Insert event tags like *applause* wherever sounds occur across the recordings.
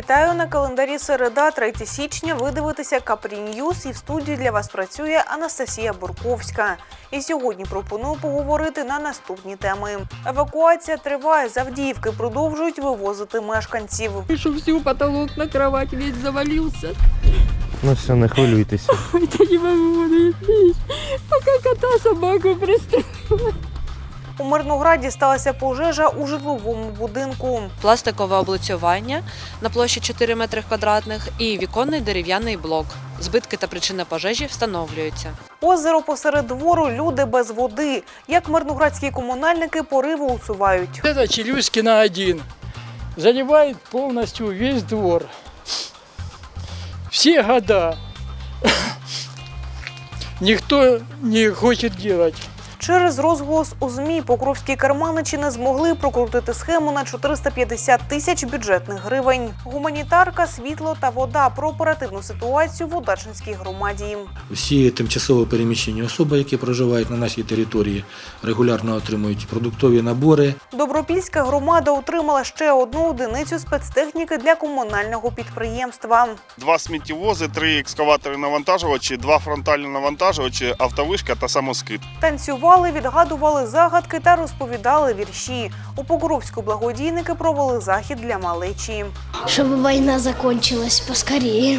Вітаю на календарі середа, 3 січня. Ви дивитеся Капрі Ньюз і в студії для вас працює Анастасія Бурковська. І сьогодні пропоную поговорити на наступні теми. Евакуація триває. З Авдіївки продовжують вивозити мешканців. Что всю потолок на кровать весь завалился. Ну все, не хвилюйтеся. Это не могу найти. Пока кота собаку пристрелила. У Мирнограді сталася пожежа у житловому будинку. пластикове облицювання на площі 4 метри квадратних і віконний дерев'яний блок. Збитки та причина пожежі встановлюються. Озеро посеред двору, люди без води. Як мирноградські комунальники пориви усувають. Это Челюскина 1. Занимает полностью весь двор. Все года. *coughs* Никто не хочет делать. Через розголос у ЗМІ покровські керманичі не змогли прокрутити схему на 450 тисяч бюджетних гривень. Гуманітарка, світло та вода про оперативну ситуацію в Удачинській громаді. Всі тимчасово переміщені особи, які проживають на нашій території, регулярно отримують продуктові набори. Добропільська громада отримала ще одну одиницю спецтехніки для комунального підприємства. два сміттєвози, три екскаватори навантажувачі, два фронтальні навантажувачі, автовишка та самоскид. Танцювали, відгадували загадки та розповідали вірші. У Покровську благодійники провели захід для малечі. Щоб війна закончилась поскорее.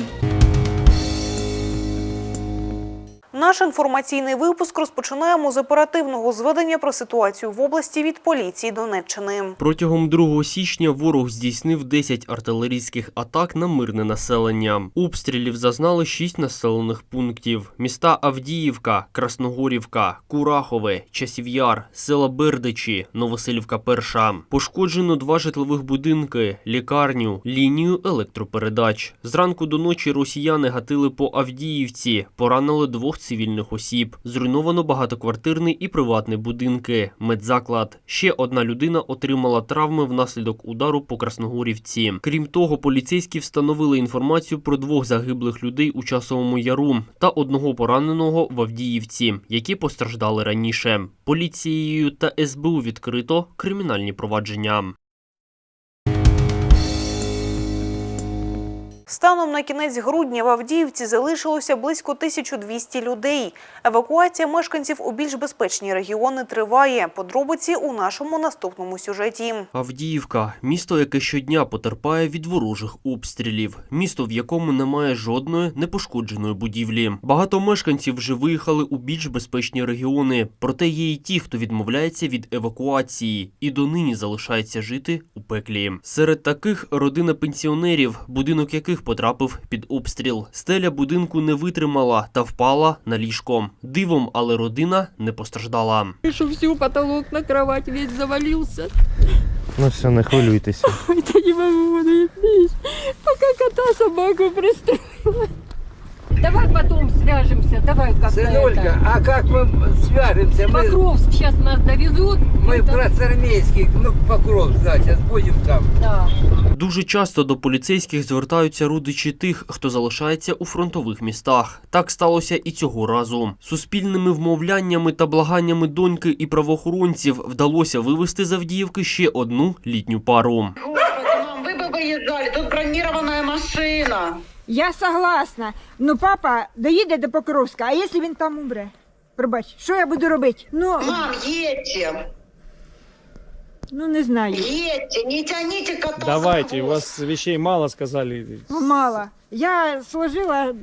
Наш інформаційний випуск розпочинаємо з оперативного зведення про ситуацію в області від поліції Донеччини. Протягом 2 січня ворог здійснив 10 артилерійських атак на мирне населення. Обстрілів зазнали 6 населених пунктів: міста Авдіївка, Красногорівка, Курахове, Часів'яр, села Бердичі, Новоселівка Перша. Пошкоджено два житлових будинки, лікарню, лінію електропередач. Зранку до ночі росіяни гатили по Авдіївці, поранили двох цивільних осіб. Зруйновано багатоквартирний і приватний будинки, медзаклад. Ще одна людина отримала травми внаслідок удару по Красногорівці. Крім того, поліцейські встановили інформацію про двох загиблих людей у часовому яру та одного пораненого в Авдіївці, які постраждали раніше. Поліцією та СБУ відкрито кримінальні провадження. Станом на кінець грудня в Авдіївці залишилося близько 1200 людей. Евакуація мешканців у більш безпечні регіони триває. Подробиці у нашому наступному сюжеті. Авдіївка місто, яке щодня потерпає від ворожих обстрілів, місто, в якому немає жодної непошкодженої будівлі. Багато мешканців вже виїхали у більш безпечні регіони. Проте є й ті, хто відмовляється від евакуації і донині залишається жити у пеклі. Серед таких родина пенсіонерів, будинок яких потрапив під обстріл. Стеля будинку не витримала та впала на ліжко. Дивом, але родина не постраждала. Що всю потолок на кровать весь завалився. Ну все, не хвилюйтеся. *laughs* Это не могу найти. Пока кота собаку пристрелила. Давай потом свяжемся, давай как-то Сынулька, это. а как мы свяжемся? Мы, Покровск сейчас нас довезут. мы в Это- Красноармейский, ну, Покров, да, сейчас будем там. Да. Дуже часто до поліцейських звертаються родичі тих, хто залишається у фронтових містах. Так сталося і цього разу. Суспільними вмовляннями та благаннями доньки і правоохоронців вдалося вивести з Авдіївки ще одну літню пару. машина. Я согласна. Ну папа доїде до Покровська, а якщо він там умре? Пробач, що я буду робити? Ну, Мам, едьте, ну не знаю. едьте, не тяните кота Давайте, у вас вещей мало сказали. Ну, мало. Я сложила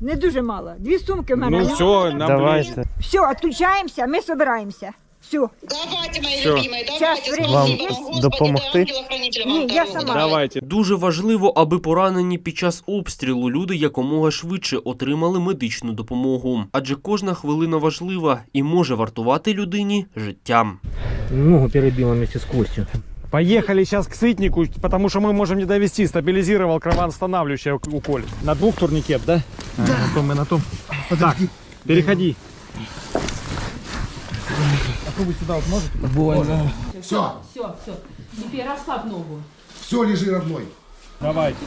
не дуже мало. Дві сумки в мене. Ну все, нам Давайте. Все, відключаємося, ми збираємося. Все. Давайте, мои Всё. любимые, Сейчас давайте, время спасибо есть. вам, Господи, Допомогти? да ангела-хранителя вам Не, я дорогу. сама. Давайте. Дуже важливо, аби поранені під час обстрілу люди якомога швидше отримали медичну допомогу, адже кожна хвилина важлива і може вартувати людині життям. Ногу перебила вместе с костью. Поехали сейчас к сытнику, потому что мы можем не довести. Стабилизировал кровоостанавливающее уколь. На двух турникет, да? Да. на том и на том. Так, переходи. Попробуй сюда вот можете? Больно. Все, все, все. Теперь расслабь ногу. Все, лежи, родной. Давайте.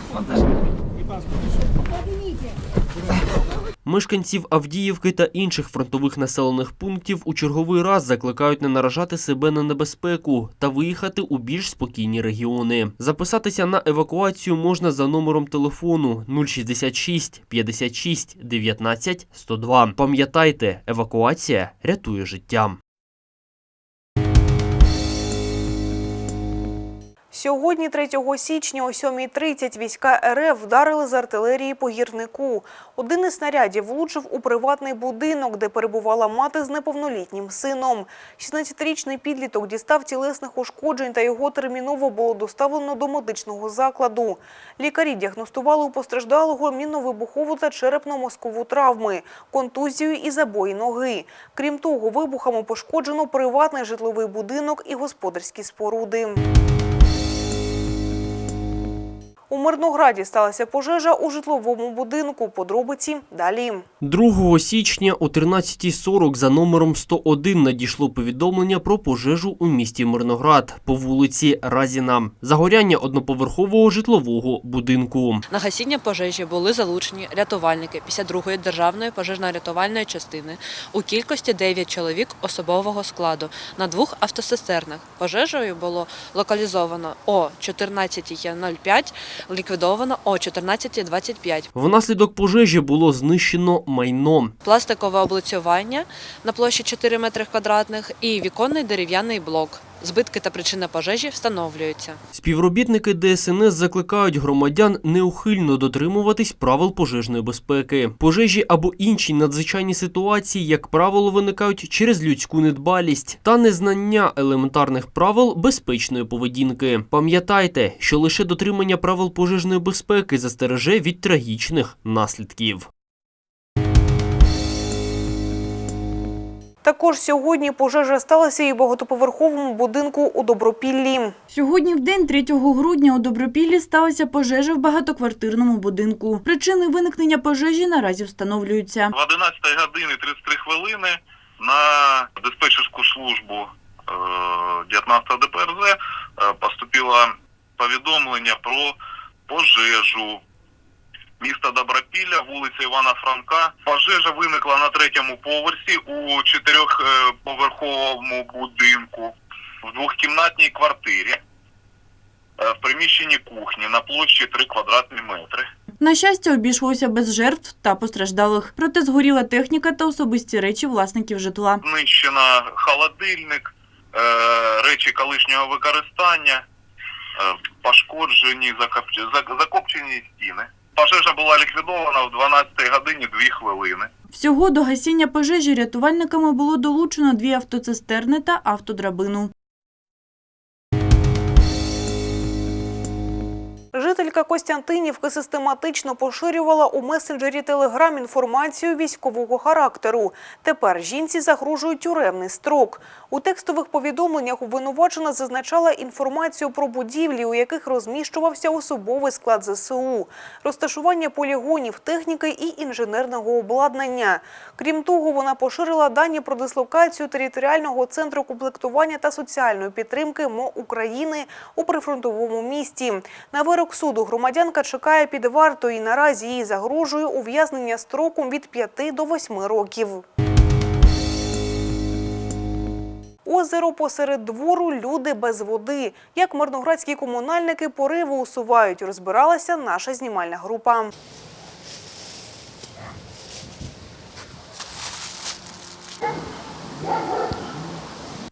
Мешканців Авдіївки та інших фронтових населених пунктів у черговий раз закликають не наражати себе на небезпеку та виїхати у більш спокійні регіони. Записатися на евакуацію можна за номером телефону 066 56 19 102. Пам'ятайте, евакуація рятує життя. Сьогодні, 3 січня, о 7.30 війська РФ вдарили з артилерії по гірнику. Один із снарядів влучив у приватний будинок, де перебувала мати з неповнолітнім сином. 16-річний підліток дістав тілесних ушкоджень та його терміново було доставлено до медичного закладу. Лікарі діагностували у постраждалого мінно-вибухову та черепно-мозкову травми, контузію і забої ноги. Крім того, вибухами пошкоджено приватний житловий будинок і господарські споруди. Мирнограді сталася пожежа у житловому будинку. Подробиці далі. 2 січня о 13.40 за номером 101 надійшло повідомлення про пожежу у місті Мирноград по вулиці Разіна. Загоряння одноповерхового житлового будинку. На гасіння пожежі були залучені рятувальники 52-ї державної пожежно-рятувальної частини у кількості 9 чоловік особового складу на двох автоцистернах. Пожежею було локалізовано о 14.05, ліквідовано о 14.25. Внаслідок пожежі було знищено майно. Пластикове облицювання на площі 4 метри квадратних і віконний дерев'яний блок. Збитки та причина пожежі встановлюються. Співробітники ДСНС закликають громадян неухильно дотримуватись правил пожежної безпеки. Пожежі або інші надзвичайні ситуації, як правило, виникають через людську недбалість та незнання елементарних правил безпечної поведінки. Пам'ятайте, що лише дотримання правил пожежної безпеки застереже від трагічних наслідків. Також сьогодні пожежа сталася і в багатоповерховому будинку у Добропіллі. Сьогодні в день 3 грудня у Добропіллі сталася пожежа в багатоквартирному будинку. Причини виникнення пожежі наразі встановлюються. В 11 години 33 хвилини на диспетчерську службу е, 19 ДПРЗ е, поступило повідомлення про пожежу. Місто Добропілля, вулиця Івана Франка. Пожежа виникла на третьому поверсі у чотирьохповерховому будинку в двохкімнатній квартирі е, в приміщенні кухні на площі 3 квадратні метри. На щастя, обійшлося без жертв та постраждалих. Проте згоріла техніка та особисті речі власників житла. знищено холодильник, е, речі колишнього використання, е, пошкоджені закоп- закопчені стіни. Пожежа була ліквідована в 12 годині 2 хвилини. Всього до гасіння пожежі рятувальниками було долучено дві автоцистерни та автодрабину. Жителька Костянтинівки систематично поширювала у месенджері Телеграм інформацію військового характеру. Тепер жінці загрожує тюремний строк. У текстових повідомленнях обвинувачена зазначала інформацію про будівлі, у яких розміщувався особовий склад ЗСУ, розташування полігонів, техніки і інженерного обладнання. Крім того, вона поширила дані про дислокацію територіального центру комплектування та соціальної підтримки МО України у прифронтовому місті. На вирок суду громадянка чекає під вартою і наразі їй загрожує ув'язнення строком від 5 до 8 років. Озеро посеред двору, люди без води. Як мирноградські комунальники пориви усувають, розбиралася наша знімальна група.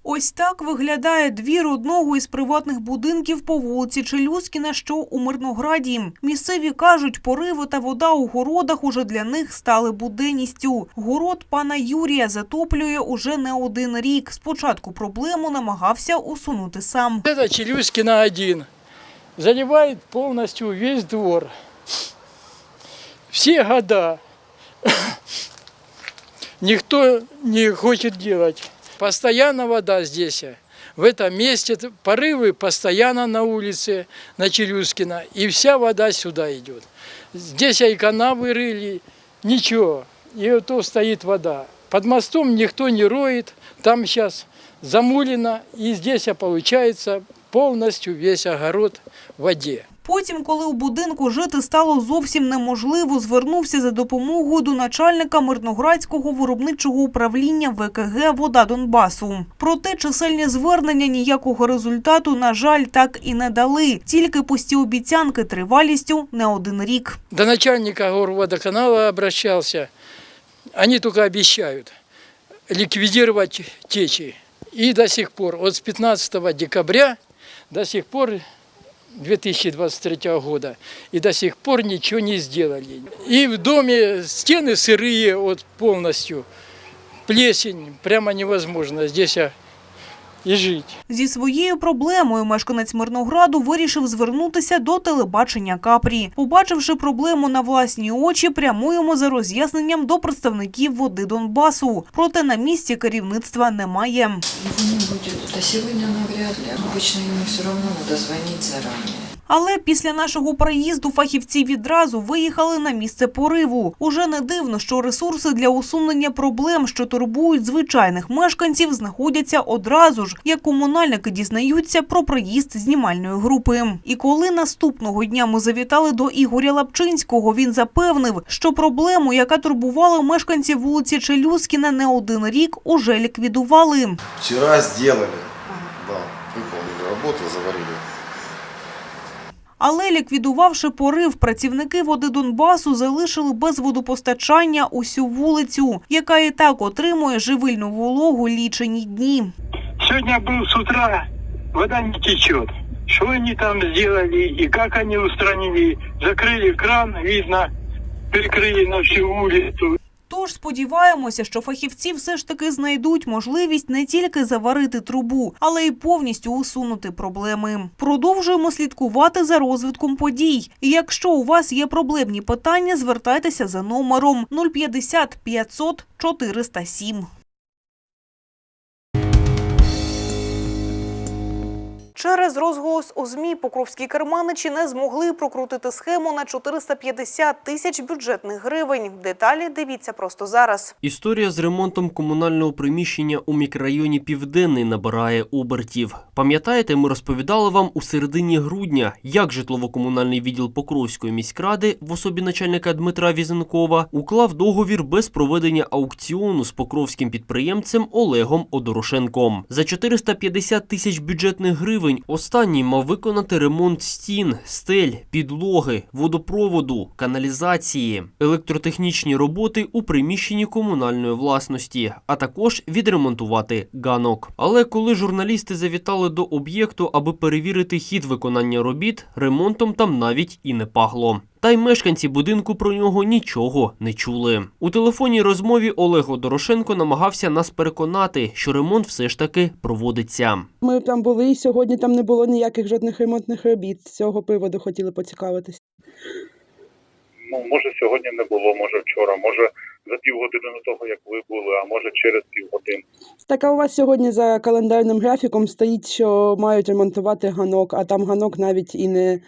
Ось так виглядає двір одного із приватних будинків по вулиці Челюскіна, що у Мирнограді. Місцеві кажуть, пориви та вода у городах уже для них стали буденністю. Город пана Юрія затоплює уже не один рік. Спочатку проблему намагався усунути сам. Это Челюскина один. Заливает полностью весь двор. Все года. *coughs* Никто не хочет делать. Постоянно вода здесь. В этом месте порывы постоянно на улице, на Челюскина. И вся вода сюда идет. Здесь и канавы рыли, ничего. И вот то стоит вода. Под мостом никто не роет. Там сейчас замулено. И здесь получается полностью весь огород в воде. Потім, коли у будинку жити стало зовсім неможливо, звернувся за допомогою до начальника Мирноградського виробничого управління ВКГ «Вода Донбасу». Проте чисельні звернення ніякого результату, на жаль, так і не дали. Тільки пусті обіцянки тривалістю не один рік. До начальника горводоканала обращался. Они только обещают ликвидировать течи. И до сих пор, вот с 15 декабря до сих пор 2023 года, и до сих пор ничего не сделали. И в доме стены сырые вот полностью, плесень, прямо невозможно здесь а, и жить. Зі своєю проблемою мешканець Мирнограду вирішив звернутися до телебачення Капрі. Побачивши проблему на власні очі, прямуємо за роз'ясненням до представників води Донбасу. Проте на місці керівництва немає. Будет. Да сегодня навряд ли. Обычно ему все равно надо звонить заранее. Але після нашого приїзду фахівці відразу виїхали на місце пориву. Уже не дивно, що ресурси для усунення проблем, що турбують звичайних мешканців, знаходяться одразу ж, як комунальники дізнаються про приїзд знімальної групи. І коли наступного дня ми завітали до Ігоря Лапчинського, він запевнив, що проблему, яка турбувала мешканців вулиці Челюскіна не один рік, уже ліквідували. Вчера сделали. Да, выполнили работу, заварили. Але ліквідувавши порив, працівники води Донбасу залишили без водопостачання усю вулицю, яка і так отримує живильну вологу лічені дні. Сегодня был с утра, вода не течет. Что они там сделали и как они устранили? Закрыли кран, видно, перекрыли на всю улицу. Тож сподіваємося, що фахівці все ж таки знайдуть можливість не тільки заварити трубу, але й повністю усунути проблеми. Продовжуємо слідкувати за розвитком подій. І якщо у вас є проблемні питання, звертайтеся за номером 050 500 407. Через розголос у ЗМІ покровські керманичі не змогли прокрутити схему на 450 тисяч бюджетних гривень. Деталі дивіться просто зараз. Історія з ремонтом комунального приміщення у мікрорайоні Південний набирає обертів. Пам'ятаєте, ми розповідали вам у середині грудня, як житлово-комунальний відділ Покровської міськради в особі начальника Дмитра Візенкова уклав договір без проведення аукціону з покровським підприємцем Олегом Одорошенком. За 450 тисяч бюджетних гривень останній мав виконати ремонт стін, стель, підлоги, водопроводу, каналізації, електротехнічні роботи у приміщенні комунальної власності, а також відремонтувати ганок. Але коли журналісти завітали до об'єкту, аби перевірити хід виконання робіт, ремонтом там навіть і не пахло. Та й мешканці будинку про нього нічого не чули. У телефонній розмові Олег Дорошенко намагався нас переконати, що ремонт все ж таки проводиться. Ми там були і сьогодні там не було ніяких жодних ремонтних робіт. З цього приводу хотіли поцікавитись. Ну, може, сьогодні не було, може вчора, може за півгодини до того, як ви були, а може через півгодини. Так, а у вас сьогодні за календарним графіком стоїть, що мають ремонтувати ганок, а там ганок навіть і не е,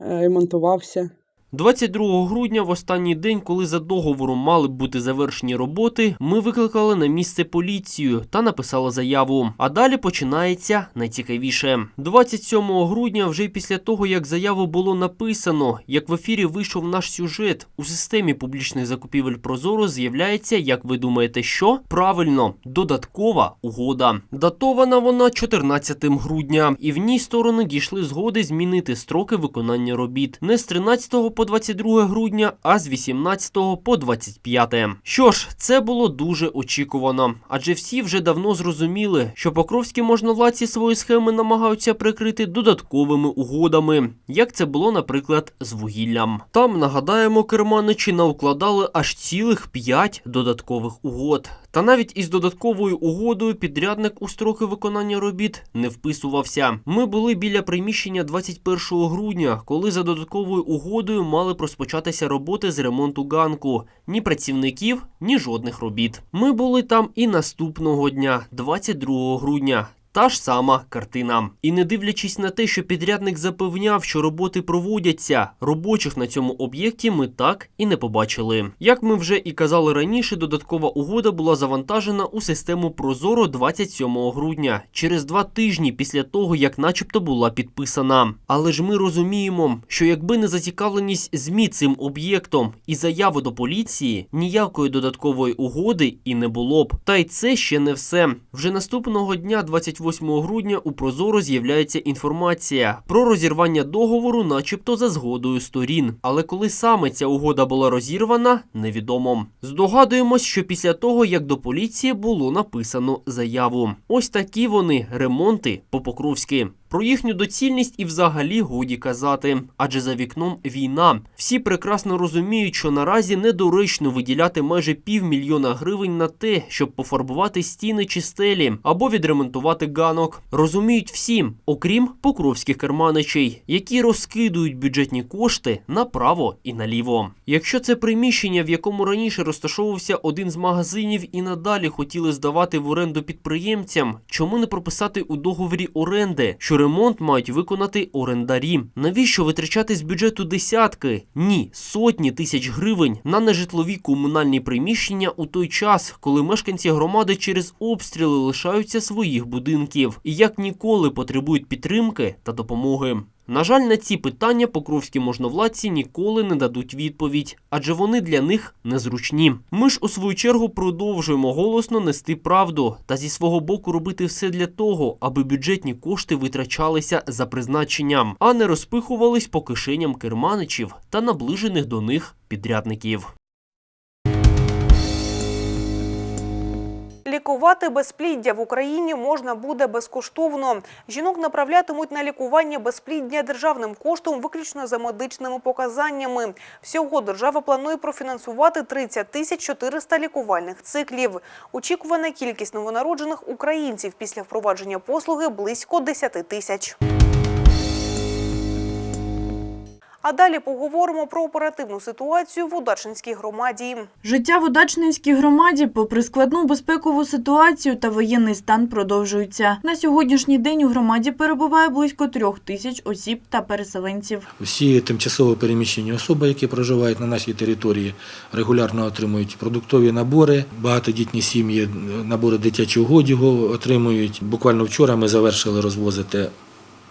ремонтувався. 22 грудня, в останній день, коли за договором мали б бути завершені роботи, ми викликали на місце поліцію та написали заяву. А далі починається найцікавіше. 27 грудня, вже після того, як заяву було написано, як в ефірі вийшов наш сюжет, у системі публічних закупівель Прозоро з'являється, як ви думаєте, що? Правильно, додаткова угода. Датована вона 14 грудня, і в ній сторони дійшли згоди змінити строки виконання робіт не з 13 по 22 грудня, а з 18 по 25. Що ж, це було дуже очікувано, адже всі вже давно зрозуміли, що покровські можновладці свої схеми намагаються прикрити додатковими угодами, як це було, наприклад, з вугіллям. Там нагадаємо, керманичі наукладали аж цілих 5 додаткових угод. Та навіть із додатковою угодою підрядник у строки виконання робіт не вписувався. Ми були біля приміщення 21 грудня, коли за додатковою угодою мали розпочатися роботи з ремонту ганку. Ні працівників, ні жодних робіт. Ми були там і наступного дня, 22 грудня. Та ж сама картина. І не дивлячись на те, що підрядник запевняв, що роботи проводяться, робочих на цьому об'єкті ми так і не побачили. Як ми вже і казали раніше, додаткова угода була завантажена у систему Прозоро 27 грудня, через два тижні після того, як начебто була підписана. Але ж ми розуміємо, що якби не зацікавленість ЗМІ цим об'єктом і заяву до поліції, ніякої додаткової угоди і не було б. Та й це ще не все. Вже наступного дня, 28 грудня, у Прозоро з'являється інформація про розірвання договору, начебто за згодою сторін. Але коли саме ця угода була розірвана, невідомо. Здогадуємось, що після того, як до поліції було написано заяву. Ось такі вони ремонти по-покровськи. Про їхню доцільність і взагалі годі казати, адже за вікном війна. Всі прекрасно розуміють, що наразі недоречно виділяти майже півмільйона гривень на те, щоб пофарбувати стіни чи стелі або відремонтувати ганок. Розуміють всі, окрім покровських керманичей, які розкидують бюджетні кошти направо і наліво. Якщо це приміщення, в якому раніше розташовувався один з магазинів, і надалі хотіли здавати в оренду підприємцям, чому не прописати у договорі оренди, що ремонт мають виконати орендарі? Навіщо витрачати з бюджету десятки? Ні, сотні тисяч гривень на нежитлові комунальні приміщення у той час, коли мешканці громади через обстріли лишаються своїх будинків і як ніколи потребують підтримки та допомоги. На жаль, на ці питання покровські можновладці ніколи не дадуть відповідь, адже вони для них незручні. Ми ж у свою чергу продовжуємо голосно нести правду та зі свого боку робити все для того, аби бюджетні кошти витрачалися за призначенням, а не розпихувались по кишеням керманичів та наближених до них підрядників. Лікувати безпліддя в Україні можна буде безкоштовно. Жінок направлятимуть на лікування безпліддя державним коштом виключно за медичними показаннями. Всього держава планує профінансувати 30 тисяч 400 лікувальних циклів. Очікувана кількість новонароджених українців після впровадження послуги близько 10 тисяч. А далі поговоримо про оперативну ситуацію в Удачинській громаді. Життя в Удачненській громаді, попри складну безпекову ситуацію та воєнний стан, продовжується. На сьогоднішній день у громаді перебуває близько трьох тисяч осіб та переселенців. Всі тимчасово переміщені особи, які проживають на нашій території, регулярно отримують продуктові набори. Багатодітні сім'ї набори дитячого одягу отримують. Буквально вчора ми завершили розвозити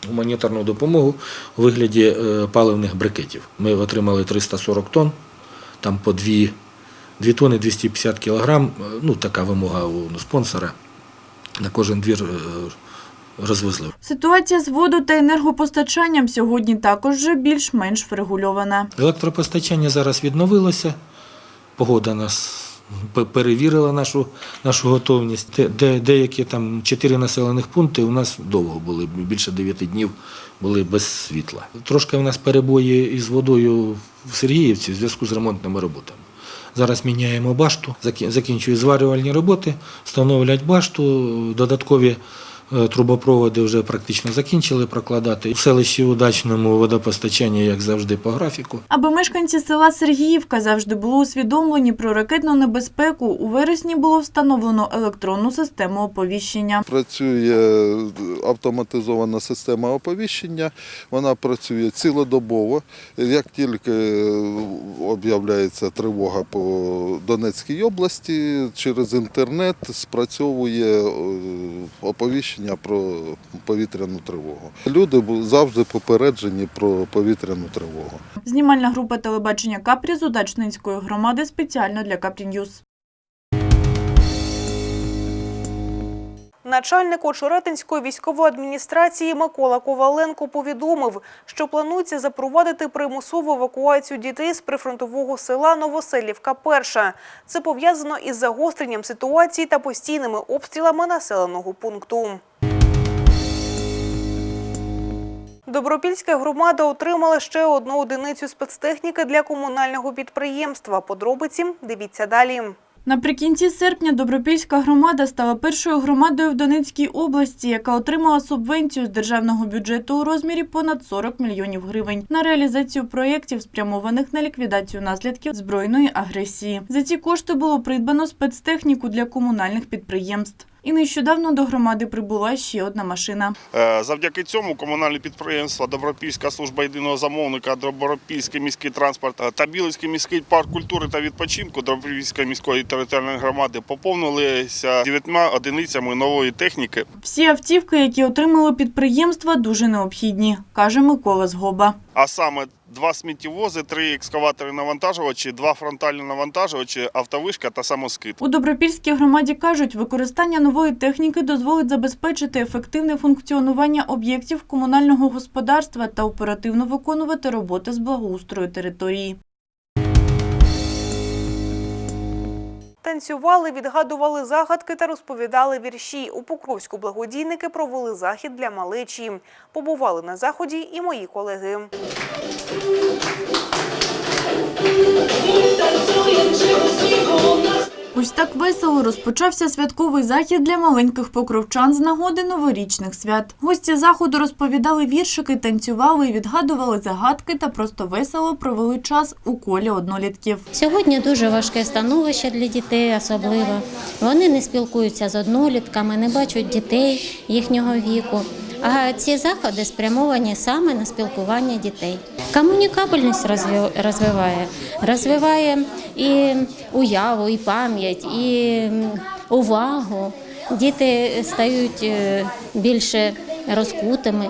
гуманітарну допомогу у вигляді е, паливних брикетів. Ми отримали 340 тонн, там по 2, 2 тонни 250 кілограм. Е, Ну, така вимога у спонсора. На кожен двір е, розвезли. Ситуація з воду та енергопостачанням сьогодні також вже більш-менш врегульована. Електропостачання зараз відновилося. Погода нас перевірила нашу, нашу готовність. Де, де, деякі там чотири населених пункти у нас довго були, більше 9 днів були без світла. Трошки у нас перебої із водою в Сергіївці в зв'язку з ремонтними роботами. Зараз міняємо башту, закі- закінчують зварювальні роботи, встановлять башту, додаткові трубопроводи вже практично закінчили прокладати. В селищі Удачному водопостачання, як завжди, по графіку. Аби мешканці села Сергіївка завжди були усвідомлені про ракетну небезпеку, у вересні було встановлено електронну систему оповіщення. Працює автоматизована система оповіщення, вона працює цілодобово. Як тільки об'являється тривога по Донецькій області, через інтернет спрацьовує е, оповіщення про повітряну тривогу. Люди завжди попереджені про повітряну тривогу. Знімальна група телебачення Капрі з Удачненської громади спеціально для Капрі Ньюз. Начальник Очеретинської військової адміністрації Микола Коваленко повідомив, що планується запровадити примусову евакуацію дітей з прифронтового села Новоселівка. Перша це пов'язано із загостренням ситуації та постійними обстрілами населеного пункту. Добропільська громада отримала ще одну одиницю спецтехніки для комунального підприємства. Подробиці дивіться далі. Наприкінці серпня Добропільська громада стала першою громадою в Донецькій області, яка отримала субвенцію з державного бюджету у розмірі понад 40 мільйонів гривень на реалізацію проєктів, спрямованих на ліквідацію наслідків збройної агресії. За ці кошти було придбано спецтехніку для комунальних підприємств. І нещодавно до громади прибула ще одна машина. Е, Завдяки цьому комунальне підприємство Добропільська служба єдиного замовника, Добропільський міський транспорт е, та Білицький міський парк культури та відпочинку Добропільської міської територіальної громади поповнилися дев'ятьма одиницями нової техніки. Всі автівки, які отримали підприємства, дуже необхідні, каже Микола Згоба. А саме два сміттєвози, три екскаватори навантажувачі, два фронтальні навантажувачі, автовишка та самоскид. У Добропільській громаді кажуть, використання нової техніки дозволить забезпечити ефективне функціонування об'єктів комунального господарства та оперативно виконувати роботи з благоустрою території. Танцювали, відгадували загадки та розповідали вірші. У Покровську благодійники провели захід для малечі. Побували на заході і мої колеги. Ось так весело розпочався святковий захід для маленьких покровчан з нагоди новорічних свят. Гості заходу розповідали віршики, танцювали, відгадували загадки та просто весело провели час у колі однолітків. Сьогодні дуже важке становище для дітей, особливо. Вони не спілкуються з однолітками, не бачать дітей їхнього віку. А ці заходи спрямовані саме на спілкування дітей. Комунікабельність розвив- розвиває, розвиває і уяву, і пам'ять, і увагу. Діти стають е, більше розкутими.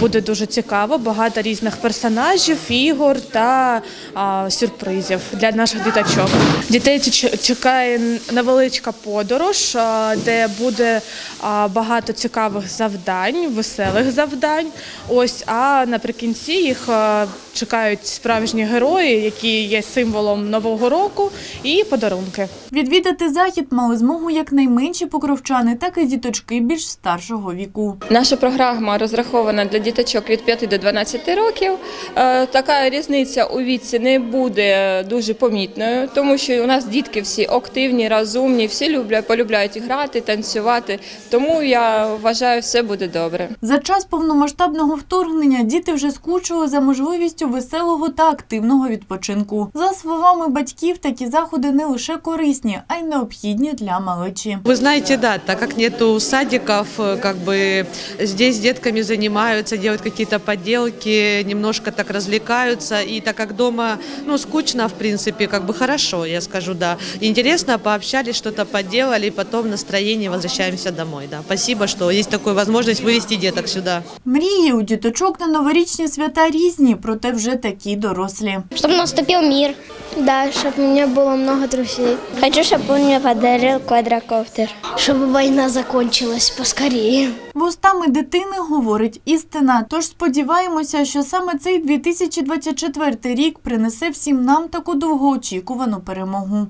Буде дуже цікаво, багато різних персонажів, ігор та а, сюрпризів для наших діточок. Дітей чекає невеличка подорож, а, де буде а, багато цікавих завдань, веселих завдань. Ось а наприкінці їх а, чекають справжні герої, які є символом нового року, і подарунки. Відвідати захід мали змогу як найменші покровчани, так і діточки більш старшого віку. Наша програма розрахована для діточок від 5 до 12 років. Е, Така різниця у віці не буде дуже помітною, тому що у нас дітки всі активні, розумні, всі люблять, полюбляють грати, танцювати. Тому я вважаю, все буде добре. За час повномасштабного вторгнення діти вже скучили за можливістю веселого та активного відпочинку. За словами батьків, такі заходи не лише корисні, а й необхідні для малечі. Вы знаете, да, так как нету садиков, э, как бы здесь детками занимаются, делают какие-то поделки, немножко так развлекаются, и так как дома, ну, скучно, в принципе, как бы хорошо, я скажу, да. Интересно, пообщались, что-то поделали, и потом настроение возвращаемся домой, да. Спасибо, что есть такая возможность вывести деток сюда. Мрії у діточок на новорічні свята різні, проте вже такі дорослі. Чтобы наступил мир. Да, чтобы у меня было много друзей. Хочу, чтобы он мне подарил квадрокоптер. Чтобы война закончилась поскорее. Вустами дитини говорить істина. Тож сподіваємося, що саме цей 2024 рік принесе всім нам таку довгоочікувану перемогу.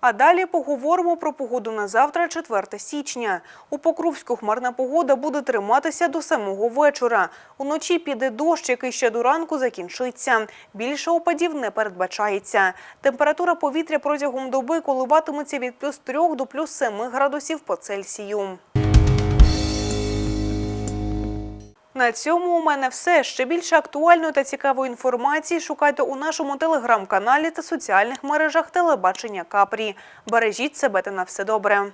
А далі поговоримо про погоду на завтра, 4 січня. У Покровську хмарна погода буде триматися до самого вечора. Уночі піде дощ, який ще до ранку закінчиться. Більше опадів не передбачається. Температура повітря протягом доби коливатиметься від плюс 3 до плюс 7 градусів по Цельсію. На цьому у мене все. Ще більше актуальної та цікавої інформації шукайте у нашому телеграм-каналі та соціальних мережах телебачення Капрі. Бережіть себе та на все добре.